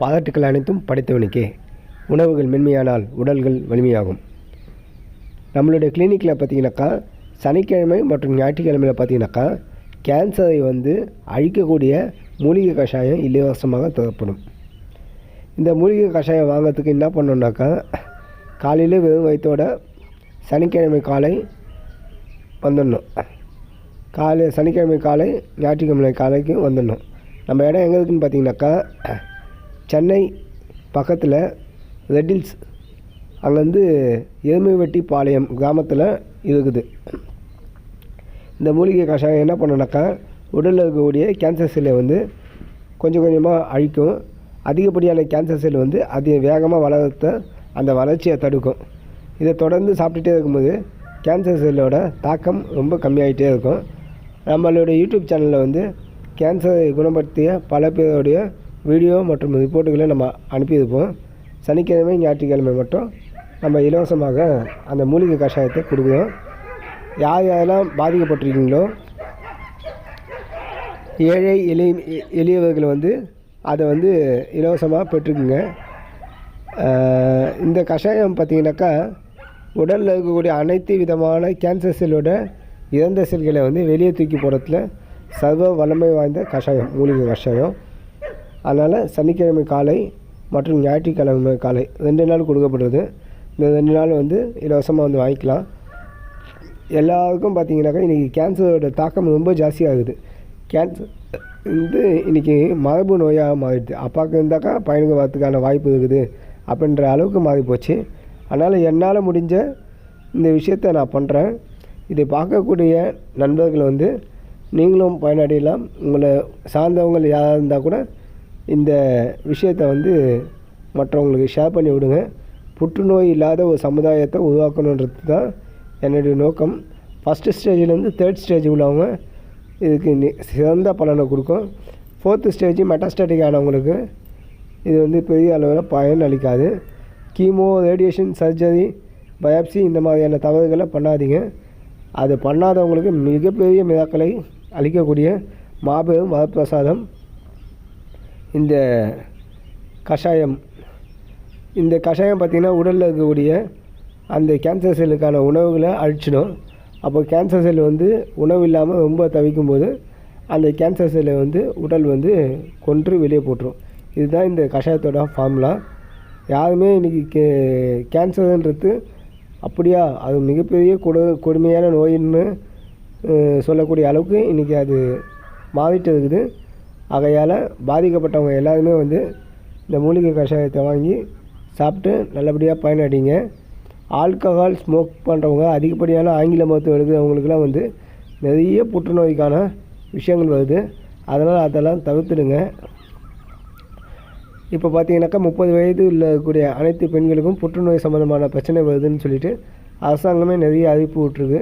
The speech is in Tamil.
பாராட்டுக்கள் அனைத்தும் படைத்தவனுக்கே. உணவுகள் மென்மையானால் உடல்கள் வலிமையாகும். நம்மளுடைய கிளினிக்கில் பார்த்தீங்கன்னாக்கா சனிக்கிழமை மற்றும் ஞாயிற்றுக்கிழமையில் பார்த்தீங்கன்னாக்கா கேன்சரை வந்து அழிக்கக்கூடிய மூலிகை கஷாயம் இலவசமாக தரப்படும். இந்த மூலிகை கஷாயம் வாங்கிறதுக்கு என்ன பண்ணணுன்னாக்கா காலையில் வெறும் வயிற்றோட சனிக்கிழமை காலை வந்துடணும். காலை சனிக்கிழமை காலை ஞாயிற்றுக்கிழமை காலைக்கு வந்துடணும். நம்ம இடம் எங்கே இருக்குதுன்னு பார்த்தீங்கன்னாக்கா சென்னை பக்கத்தில் ரெட்டில்ஸ் அங்கேருந்து எருமைவெட்டி பாளையம் கிராமத்தில் இருக்குது. இந்த மூலிகை கஷாயம் என்ன பண்ணுனாக்கா உடலில் இருக்கக்கூடிய கேன்சர் செல்லை வந்து கொஞ்சம் கொஞ்சமாக அழிக்கும். அதிகப்படியான கேன்சர் செல் வந்து அதிக வேகமாக வளர்த்த அந்த வளர்ச்சியை தடுக்கும். இதை தொடர்ந்து சாப்பிட்டுட்டே இருக்கும்போது கேன்சர் செல்லோட தாக்கம் ரொம்ப கம்மியாகிட்டே இருக்கும். நம்மளுடைய யூடியூப் சேனலில் வந்து கேன்சரை குணப்படுத்திய பல பேருடைய வீடியோ மற்றும் ரிப்போர்ட்டுகளை நம்ம அனுப்பியிருப்போம். சனிக்கிழமை ஞாயிற்றுக்கிழமை மட்டும் நம்ம இலவசமாக அந்த மூலிகை கஷாயத்தை கொடுக்குறோம். யார் யாரெல்லாம் பாதிக்கப்பட்டிருக்கீங்களோ ஏழை எளிய எளியவர்கள் வந்து அதை வந்து இலவசமாக பெற்றுக்குங்க. இந்த கஷாயம் பார்த்திங்கனாக்கா உடலில் இருக்கக்கூடிய அனைத்து விதமான கேன்சர் செல்லோட இறந்த செல்களை வந்து வெளியே தூக்கி போடுறதுல சர்வ வல்லமை வாய்ந்த கஷாயம் மூலிகை கஷாயம். அதனால் சனிக்கிழமை காலை மற்றும் ஞாயிற்றுக்கிழமை காலை ரெண்டு நாள் கொடுக்கப்படுறது. இந்த ரெண்டு நாள் வந்து இலவசமாக வந்து வாங்கிக்கலாம். எல்லாருக்கும் பார்த்தீங்கன்னாக்கா இன்றைக்கி கேன்சரோட தாக்கம் ரொம்ப ஜாஸ்தியாகுது. கேன்சர் வந்து இன்றைக்கி மரபு நோயாக மாறிடுது. அப்பாவுக்கு இருந்தாக்கா பையனுக்கு வரதுக்கான வாய்ப்பு இருக்குது அப்படின்ற அளவுக்கு மாறி போச்சு. அதனால் என்னால் முடிஞ்ச இந்த விஷயத்தை நான் பண்ணுறேன் இதை பார்க்கக்கூடிய நண்பர்கள் வந்து நீங்களும் பயனடையலாம். உங்களை சார்ந்தவங்க யாராக இருந்தால் கூட இந்த விஷயத்தை வந்து மற்றவங்களுக்கு ஷேர் பண்ணி விடுங்க. புற்றுநோய் இல்லாத ஒரு சமுதாயத்தை உருவாக்கணுன்றது தான் என்னுடைய நோக்கம். ஃபஸ்ட்டு ஸ்டேஜிலேருந்து தேர்ட் ஸ்டேஜ் உள்ளவங்க இதுக்கு நி- சிறந்த பலனை கொடுக்கும். ஃபோர்த்து ஸ்டேஜ் மெட்டாஸ்டாட்டிக் ஆனவங்களுக்கு இது வந்து பெரிய அளவில் பயன் அளிக்காது. கீமோ ரேடியேஷன் சர்ஜரி பயாப்சி இந்த மாதிரியான தவறுகளை பண்ணாதீங்க. அது பண்ணாதவங்களுக்கு மிகப்பெரிய மிராக்களை அளிக்கக்கூடிய மாபெரும் வரப்பிரசாதம். இந்த கஷாயம். இந்த கஷாயம் பார்த்திங்கன்னா உடலில் இருக்கக்கூடிய அந்த கேன்சர் செல்லுக்கான உணவுகளை அழிச்சிடும். அப்போ கேன்சர் செல் வந்து உணவு இல்லாமல் ரொம்ப தவிக்கும் போது அந்த கேன்சர் செல்லை வந்து உடல் வந்து கொன்று வெளியே போட்டுரும். இதுதான் இந்த கஷாயத்தோட ஃபார்முலா யாருமே இன்றைக்கி கே கேன்சர்ன்றது அப்படியா? அது மிகப்பெரிய கொடு கொடுமையான நோயின்னு சொல்லக்கூடிய அளவுக்கு இன்றைக்கி அது மாறிட்டு இருக்குது. ஆகையால் பாதிக்கப்பட்டவங்க எல்லாருமே வந்து இந்த மூலிகை கஷாயத்தை வாங்கி சாப்பிட்டு நல்லபடியாக பயனடைங்க. ஆல்கஹால் ஸ்மோக் பண்ணுறவங்க அதிகப்படியான ஆங்கில மருத்துவம் எடுக்கிறவங்களுக்குலாம் வந்து நிறைய புற்றுநோய்க்கான விஷயங்கள் வருது. அதனால் அதெல்லாம் தவிர்த்துடுங்க. இப்போ பார்த்தீங்கன்னாக்கா முப்பது வயது உள்ளக்கூடிய அனைத்து பெண்களுக்கும் புற்றுநோய் சம்மந்தமான பிரச்சனை வருதுன்னு சொல்லிட்டு அரசாங்கமே நிறைய அறிவிப்பு விட்ருக்கு